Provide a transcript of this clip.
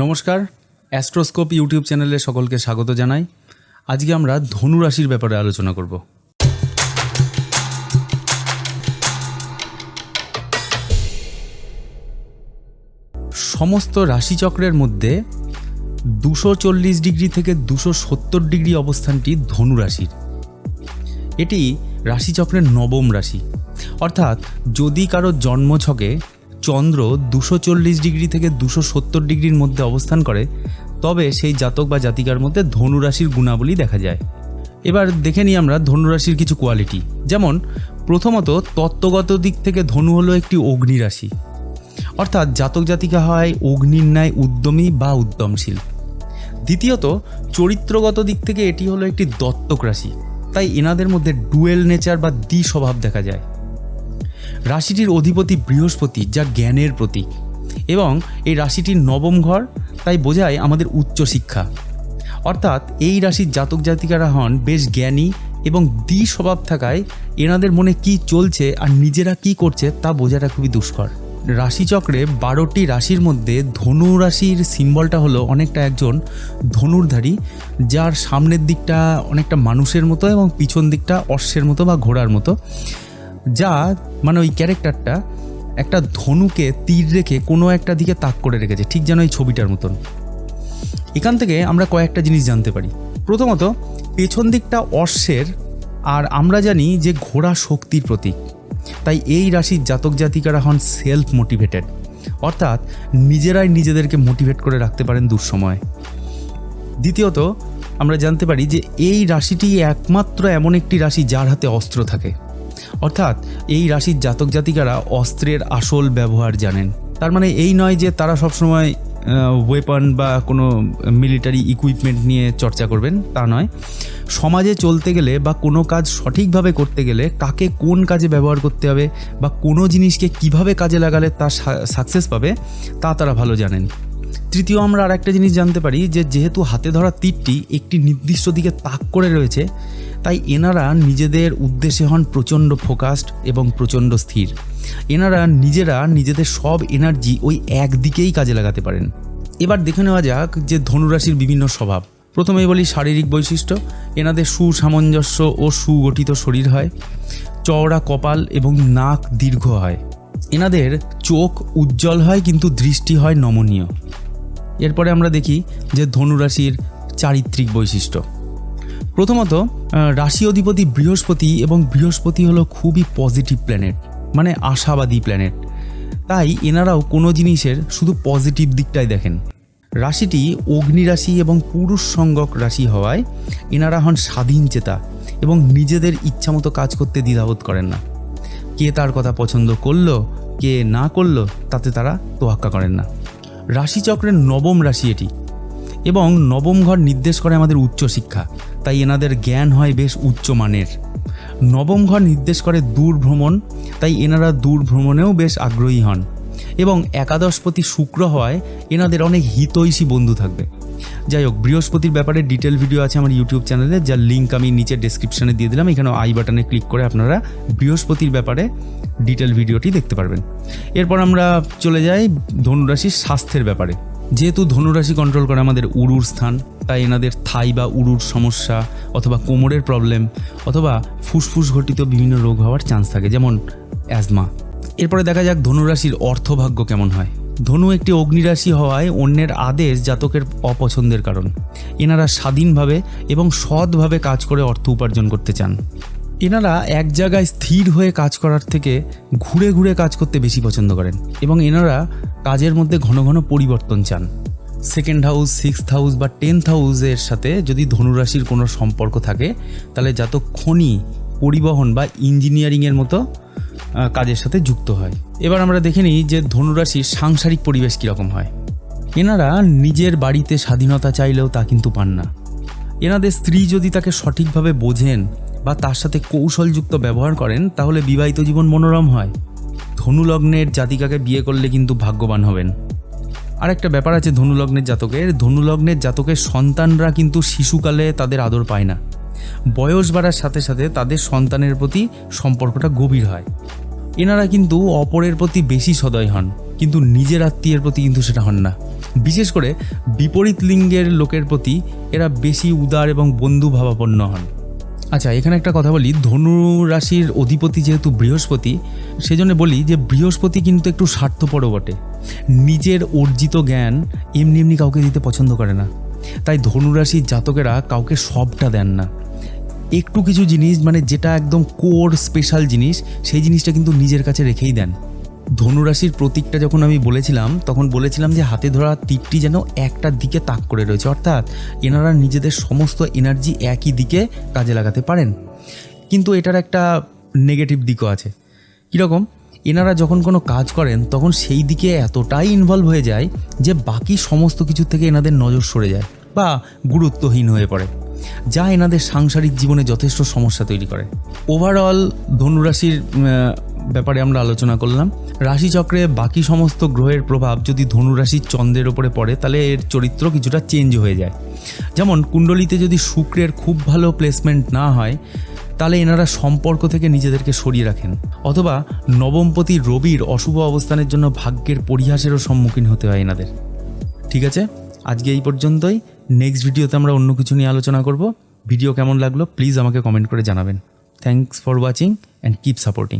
নমস্কার, অ্যাস্ট্রোস্কোপ ইউটিউব চ্যানেলে সকলকে স্বাগত জানাই। আজকে আমরা ধনু রাশির ব্যাপারে আলোচনা করব। সমস্ত রাশিচক্রের মধ্যে দুশো চল্লিশ ডিগ্রি থেকে দুশো সত্তর ডিগ্রি অবস্থানটি ধনু রাশির। এটি রাশিচক্রের নবম রাশি। অর্থাৎ যদি কারও জন্মছকে চন্দ্র দুশো চল্লিশ ডিগ্রি থেকে দুশো সত্তর ডিগ্রির মধ্যে অবস্থান করে, তবে সেই জাতক বা জাতিকার মধ্যে ধনু রাশির গুণাবলী দেখা যায়। এবার দেখে নিই আমরা ধনু রাশির কিছু কোয়ালিটি। যেমন, প্রথমত তত্ত্বগত দিক থেকে ধনু হলো একটি অগ্নি রাশি অর্থাৎ জাতক জাতিকা হয় অগ্নির ন্যায় উদ্যমী বা উদ্যমশীল। দ্বিতীয়ত, চরিত্রগত দিক থেকে এটি হলো একটি দত্তক রাশি। তাই এনাদের মধ্যে ডুয়েল নেচার বা দ্বি স্বভাব দেখা যায়। রাশিটির অধিপতি বৃহস্পতি, যা জ্ঞানের প্রতীক। এবং এই রাশিটির নবম ঘর, তাই বোঝায় আমাদের উচ্চশিক্ষা অর্থাৎ এই রাশির জাতক জাতিকারা হন বেশ জ্ঞানী এবং দ্বি স্বভাব থাকায় এনাদের মনে কি চলছে আর নিজেরা কি করছে তা বোঝাটা খুবই দুষ্কর। রাশিচক্রে বারোটি রাশির মধ্যে ধনু রাশির সিম্বলটা হলো অনেকটা একজন ধনুর্ধারী, যার সামনের দিকটা অনেকটা মানুষের মতো এবং পিছন দিকটা অশ্বের মতো বা ঘোড়ার মতো। যা মানে ওই ক্যারেক্টারটা একটা ধনুকে তীর রেখে কোনো একটা দিকে তাক করে রেখেছে, ঠিক যেন এই ছবিটার মতন। এখান থেকে আমরা কয়েকটা জিনিস জানতে পারি। প্রথমত, পেছন দিকটা অশ্বের, আর আমরা জানি যে ঘোড়া শক্তির প্রতীক। তাই এই রাশির জাতক জাতিকারা হন সেলফ মোটিভেটেড অর্থাৎ নিজেরাই নিজেদেরকে মোটিভেট করে রাখতে পারেন দুঃসময়। দ্বিতীয়ত, আমরা জানতে পারি যে এই রাশিটি একমাত্র এমন একটি রাশি যার হাতে অস্ত্র থাকে। অর্থাৎ এই রাশির জাতক জাতিকারা অস্ত্রের আসল ব্যবহার জানেন। তার মানে এই নয় যে তারা সবসময় ওয়েপন বা কোনো মিলিটারি ইকুইপমেন্ট নিয়ে চর্চা করবেন, তা নয়। সমাজে চলতে গেলে বা কোনো কাজ সঠিকভাবে করতে গেলে কাকে কোন কাজে ব্যবহার করতে হবে বা কোনো জিনিসকে কীভাবে কাজে লাগালে তা সাকসেস পাবে, তা তারা ভালো জানেন। তৃতীয় আমরা আর একটা জিনিস জানতে পারি যে যেহেতু হাতে ধরা তীরটি একটি নির্দিষ্ট দিকে তাক করে রয়েছে তাই এনারা নিজেদের উদ্দেশ্যে হন প্রচণ্ড ফোকাসড এবং প্রচণ্ড স্থির। এনারা নিজেরা নিজেদের সব এনার্জি ওই একদিকেই কাজে লাগাতে পারেন। এবার দেখে নেওয়া যাক যে ধনুরাশির বিভিন্ন স্বভাব। প্রথমেই বলি শারীরিক বৈশিষ্ট্য। এনাদের সুসামঞ্জস্য ও সুগঠিত শরীর হয়। চওড়া কপাল এবং নাক দীর্ঘ হয়। এনাদের চোখ উজ্জ্বল হয় কিন্তু দৃষ্টি হয় নমনীয়। এরপরে আমরা দেখি যে ধনুরাশির চারিত্রিক বৈশিষ্ট্য। প্রথমত রাশি অধিপতি বৃহস্পতি এবং বৃহস্পতি হলো খুবই পজিটিভ প্ল্যানেট মানে আশাবাদী প্ল্যানেট তাই এনারাও কোনো জিনিসের শুধু পজিটিভ দিকটাই দেখেন। রাশিটি অগ্নি রাশি এবং পুরুষ সঙ্গক রাশি হওয়ায় এনারা হন স্বাধীন চেতা এবং নিজেদের ইচ্ছামতো কাজ করতে দ্বিধাবোধ করেন না। কে তার কথা পছন্দ করল, কে না করল, তাতে তারা তোয়াক্কা করেন না। রাশিচক্রের নবম রাশি এটি। এবং নবম ঘর নির্দেশ করে আমাদের উচ্চশিক্ষা তাই এনাদের জ্ঞান হয় বেশ উচ্চমানের নবম ঘর নির্দেশ করে দূর ভ্রমণ তাই এনারা দূর ভ্রমণেও বেশ আগ্রহী হন। এবং একাদশপতি শুক্র হওয়ায় এনাদের অনেক হিতৈষী বন্ধু থাকবে। যাই হোক, বৃহস্পতির ব্যাপারে ডিটেল ভিডিও আছে আমার ইউটিউব চ্যানেলে, যার লিঙ্ক আমি নিচে ডেসক্রিপশনে দিয়ে দিলাম। এখানে আই বাটনে ক্লিক করে আপনারা বৃহস্পতির ব্যাপারে ডিটেল ভিডিওটি দেখতে পারবেন। এরপর আমরা চলে যাই ধনুরাশির স্বাস্থ্যের ব্যাপারে। যেহেতু ধনুরাশি কন্ট্রোল করে আমাদের উরুর স্থান, তাই এনাদের থাই বা উরুর সমস্যা অথবা কোমরের প্রবলেম অথবা ফুসফুস ঘটিত বিভিন্ন রোগ হওয়ার চান্স থাকে, যেমন অ্যাজমা এরপরে দেখা যাক ধনুরাশির অর্থভাগ্য কেমন হয়। ধনু একটি অগ্নিরাশি হওয়ায় অন্যের আদেশ জাতকের অপছন্দের কারণ। এনারা স্বাধীনভাবে এবং সৎভাবে কাজ করে অর্থ উপার্জন করতে চান। এনারা এক জায়গায় স্থির হয়ে কাজ করার থেকে ঘুরে ঘুরে কাজ করতে বেশি পছন্দ করেন এবং এনারা কাজের মধ্যে ঘন ঘন পরিবর্তন চান। সেকেন্ড হাউস সিক্সথ হাউস বা টেন্থ হাউসের সাথে যদি ধনুরাশির কোনো সম্পর্ক থাকে, তাহলে জাতক খনি পরিবহন বা ইঞ্জিনিয়ারিংয়ের মতো কাজের সাথে যুক্ত হয়। এবার আমরা দেখে নিই যে ধনুরাশির সাংসারিক পরিবেশ কীরকম হয়। এনারা নিজের বাড়িতে স্বাধীনতা চাইলেও তা কিন্তু পান না। এনাদের স্ত্রী যদি তাকে সঠিকভাবে বোঝেন বা তার সাথে কৌশলযুক্ত ব্যবহার করেন, তাহলে বিবাহিত জীবন মনোরম হয়। ধনুলগ্নের জাতিকাকে বিয়ে করলে কিন্তু ভাগ্যবান হবেন। আর একটা ব্যাপার আছে ধনুলগ্নের জাতকের। ধনুলগ্নের জাতকের সন্তানরা কিন্তু শিশুকালে তাদের আদর পায় না। বয়স বাড়ার সাথে সাথে তাদের সন্তানের প্রতি সম্পর্কটা গভীর হয়। এনারা কিন্তু অপরের প্রতি বেশি সদয় হন, কিন্তু নিজের আত্মীয়ের প্রতি কিন্তু সেটা হন না। বিশেষ করে বিপরীত লিঙ্গের লোকের প্রতি এরা বেশি উদার এবং বন্ধু ভাবাপন্ন হন। আচ্ছা এখানে একটা কথা বলি। ধনু রাশির অধিপতি যেহেতু বৃহস্পতি, সেজন্য বলি যে বৃহস্পতি কিন্তু একটু স্বার্থপরও বটে। নিজের অর্জিত জ্ঞান এমনি এমনি কাউকে দিতে পছন্দ করে না। তাই ধনুরাশির জাতকেরা কাউকে সবটা দেন না। একটু কিছু জিনিস মানে যেটা একদম কোর স্পেশাল জিনিস, সেই জিনিসটা কিন্তু নিজের কাছে রেখেই দেন। ধনুরাশির প্রতীকটা যখন আমি বলেছিলাম, তখন বলেছিলাম যে হাতে ধরা তীরটি যেন একটার দিকে তাক করে রয়েছে। অর্থাৎ এনারা নিজেদের সমস্ত এনার্জি একই দিকে কাজে লাগাতে পারেন। কিন্তু এটার একটা নেগেটিভ দিকও আছে। কীরকম? এনারা যখন কোনো কাজ করেন, তখন সেই দিকে এতটাই ইনভলভ হয়ে যায় যে বাকি সমস্ত কিছু থেকে এনাদের নজর সরে যায় বা গুরুত্বহীন হয়ে পড়ে, যা এনাদের সাংসারিক জীবনে যথেষ্ট সমস্যা তৈরি করে। ওভারঅল ধনুরাশির ব্যাপারে আমরা আলোচনা করলাম। রাশিচক্রে বাকি সমস্ত গ্রহের প্রভাব যদি ধনুরাশির চন্দ্রের ওপরে পড়ে, তাহলে এর চরিত্র কিছুটা চেঞ্জ হয়ে যায়। যেমন, কুণ্ডলিতে যদি শুক্রের খুব ভালো প্লেসমেন্ট না হয়, তাহলে এনারা সম্পর্ক থেকে নিজেদেরকে সরিয়ে রাখেন। অথবা, নবমপতি রবির অশুভ অবস্থানের জন্য ভাগ্যের পরিহাসেরও সম্মুখীন হতে হয় এনাদের। ঠিক আছে? আজকে এই পর্যন্তই। নেক্সট ভিডিওতে আমরা অন্য কিছু নিয়ে আলোচনা করব। ভিডিও কেমন লাগল প্লিজ আমাকে কমেন্ট করে জানাবেন। Thanks for watching and keep supporting